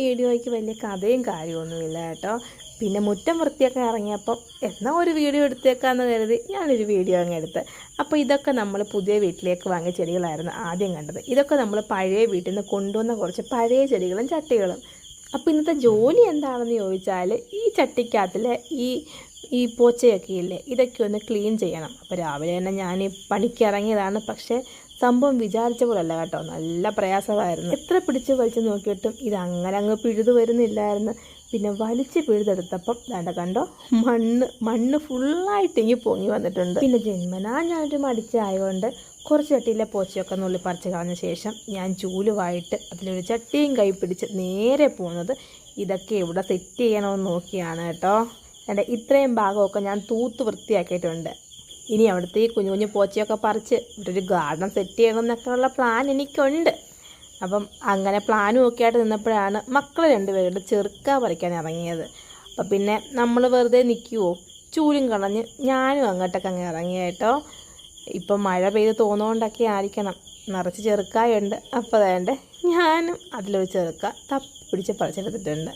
വീഡിയോയ്ക്ക് വലിയ കഥയും കാര്യമൊന്നുമില്ല കേട്ടോ. പിന്നെ മുറ്റം വൃത്തിയൊക്കെ ഇറങ്ങിയപ്പം എന്നാൽ ഒരു വീഡിയോ എടുത്തേക്കാന്ന് കരുതി ഞാനൊരു വീഡിയോ അങ്ങ് എടുത്ത്. അപ്പോൾ ഇതൊക്കെ നമ്മൾ പുതിയ വീട്ടിലേക്ക് വാങ്ങിയ ചെടികളായിരുന്നു ആദ്യം കണ്ടത്. ഇതൊക്കെ നമ്മൾ പഴയ വീട്ടിൽ നിന്ന് കൊണ്ടുവന്ന കുറച്ച് പഴയ ചെടികളും ചട്ടികളും. അപ്പോൾ ഇന്നത്തെ ജോലി എന്താണെന്ന് ചോദിച്ചാൽ ഈ ചട്ടിക്കകത്തിലെ ഈ ഈ പോച്ചയൊക്കെ ഇല്ലേ ഇതൊക്കെ ഒന്ന് ക്ലീൻ ചെയ്യണം. അപ്പോൾ രാവിലെ തന്നെ ഞാൻ പണിക്കിറങ്ങിയതാണ് പക്ഷേ സംഭവം വിചാരിച്ച പോലല്ല കേട്ടോ. നല്ല പ്രയാസമായിരുന്നു. എത്ര പിടിച്ച് വലിച്ചു നോക്കിയിട്ടും ഇത് അങ്ങനെ അങ്ങ് പിഴുതു വരുന്നില്ലായിരുന്നു. പിന്നെ വലിച്ച് പിഴുതെടുത്തപ്പം വേണ്ട കണ്ടോ മണ്ണ് മണ്ണ് ഫുള്ളായിട്ട് ഇങ്ങി പൊങ്ങി വന്നിട്ടുണ്ട്. പിന്നെ ജന്മനാ ഞാനൊരു മടിച്ചായതുകൊണ്ട് കുറച്ച് ചട്ടിയിലെ പോച്ചയൊക്കെ നുള്ളി പറിച്ച് കളഞ്ഞ ശേഷം ഞാൻ ചൂലുമായിട്ട് അതിലൊരു ചട്ടിയും കൈ പിടിച്ച് നേരെ പോകുന്നത് ഇതൊക്കെ ഇവിടെ സെറ്റ് ചെയ്യണമെന്ന് നോക്കിയാണ് കേട്ടോ. എന്റെ ഇത്രയും ഭാഗമൊക്കെ ഞാൻ തൂത്ത് വൃത്തിയാക്കിയിട്ടുണ്ട്. ഇനി അവിടുത്തെ ഈ കുഞ്ഞു കുഞ്ഞു പോച്ചയൊക്കെ പറിച്ച് ഇവിടെ ഒരു ഗാർഡൻ സെറ്റ് ചെയ്യണം എന്നൊക്കെയുള്ള പ്ലാൻ എനിക്കുണ്ട്. അപ്പം അങ്ങനെ പ്ലാനും ഒക്കെ ആയിട്ട് നിന്നപ്പോഴാണ് മക്കൾ രണ്ടുപേരുടെ ചെറുക്ക പറിക്കാൻ ഇറങ്ങിയത്. അപ്പം പിന്നെ നമ്മൾ വെറുതെ നിൽക്കുമോ ചൂലും കളഞ്ഞ് ഞാനും അങ്ങോട്ടൊക്കെ അങ്ങ് ഇറങ്ങി കേട്ടോ. ഇപ്പം മഴ പെയ്ത് തോന്നുകൊണ്ടൊക്കെ ആയിരിക്കണം. നിറച്ച് ചെറുക്കായുണ്ട്. അപ്പോൾ വേണ്ടേ ഞാനും അതിലൊരു ചെറുക്ക തപ്പി പിടിച്ച് പറിച്ചെടുത്തിട്ടുണ്ട്.